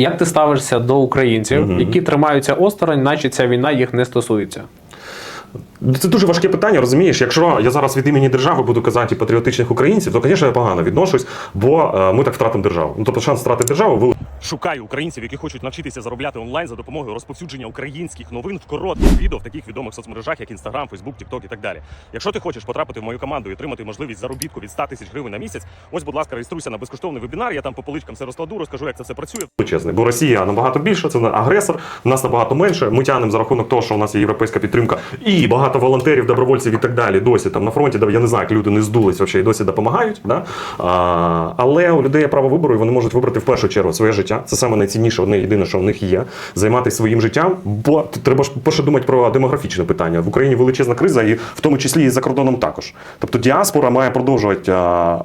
Як ти ставишся до українців, які тримаються осторонь, наче ця війна їх не стосується? Це дуже важке питання, розумієш? Якщо я зараз від імені держави буду казати патріотичних українців, то, звісно, я погано відношусь, бо е, ми так втратимо державу. Ну, тобто шанс втрати державу великий. Шукаю українців, які хочуть навчитися заробляти онлайн за допомогою розповсюдження українських новин в коротких відео в таких відомих соцмережах, як Instagram, Facebook, TikTok і так далі. Якщо ти хочеш потрапити в мою команду і отримати можливість заробітку від 100 тисяч гривень на місяць, ось, будь ласка, реєструйся на безкоштовний вебінар. Я там по поличкам все розкладу, розкажу, як це все працює. Величезний, бо Росія набагато більше, це агресор, нас набагато менше. Ми тягнемо за рахунок того, що у нас є європейська підтримка і багато волонтерів, добровольців і так далі. Досі там на фронті, я не знаю, як люди не здулись вообще, і досі допомагають. Да? А, але у людей є право вибору, і вони можуть вибрати в першу чергу своє життя. Це саме найцінніше, одне єдине, що в них є. Займатися своїм життям, бо треба ж перше думати про демографічне питання. В Україні величезна криза, і в тому числі і за кордоном також. Тобто діаспора має продовжувати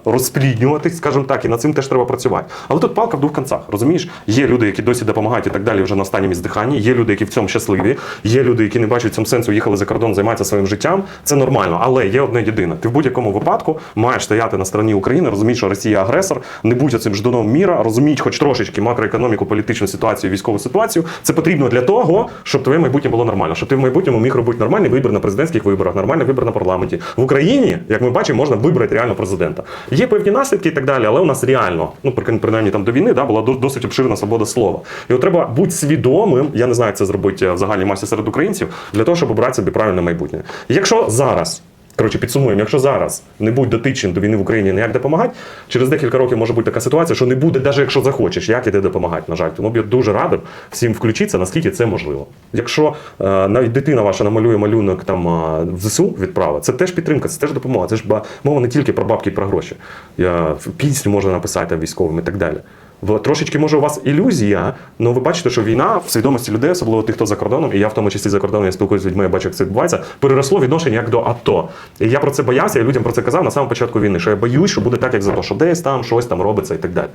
розпліднюватись, скажімо так, і над цим теж треба працювати. Але тут палка в двох концах, розумієш? Є люди, які досі допомагають і так далі вже на останньому здиханні. Є люди, які в цьому щасливі. Є люди, які не бачать в цьому сенсу, їхали за кордон, займаються своїм життям. Це нормально, але є одне єдине. Ти в будь-якому випадку маєш стояти на стороні України, розумієш, що Росія агресор, не будь цим ждуном міра, розуміють хоч трошечки макроекономіку, політичну ситуацію, військову ситуацію. Це потрібно для того, щоб твоє майбутнє було нормально, щоб ти в майбутньому міг робити нормальний вибір на президентських виборах, нормальний вибір на парламенті. В Україні, як ми бачимо, можна вибрати реально президента. Є певні наслідки і так далі, але у нас реально, ну при- принаймні там до війни, да, була досить обширна свобода слова. І от треба бути свідомим. Я не знаю, як це зробити в загальній масі серед українців, для того, щоб обрати собі правильне майбутнє. Якщо зараз. Коротше, підсумуємо, якщо зараз не будь дотичним до війни в Україні ніяк допомагати, через декілька років може бути така ситуація, що не буде, навіть якщо захочеш, як іде допомагати, на жаль. Тому б я дуже радив всім включитися, наскільки це можливо. Якщо е, навіть дитина ваша намалює малюнок там е, в ЗСУ відправа, це теж підтримка, це теж допомога. Це ж мова не тільки про бабки і про гроші. Я, пісню можна написати там, військовим і так далі. В- Трошечки може у вас ілюзія, але ви бачите, що війна в свідомості людей, особливо тих, хто за кордоном, і я в тому числі за кордоном, я спілкуюся з людьми, я бачу, як це відбувається, переросло відношення як до АТО. І я про це боявся, я людям про це казав на самому початку війни, що я боюсь, що буде так, як за те, що десь там щось там робиться і так далі.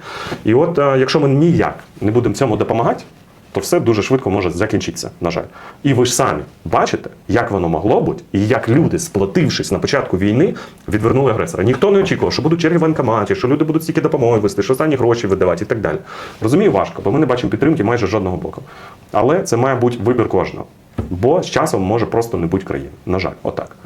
І от е, якщо ми ніяк не будемо цьому допомагати, то все дуже швидко може закінчитися, на жаль. І ви ж самі бачите, як воно могло бути, і як люди, сплотившись на початку війни, відвернули агресора. Ніхто не очікував, що будуть черги в воєнкоматі, що люди будуть стільки допомоги вести, що останні гроші видавати і так далі. Розумію, важко, бо ми не бачимо підтримки майже жодного боку. Але це має бути вибір кожного. Бо з часом може просто не бути країни. На жаль, отак.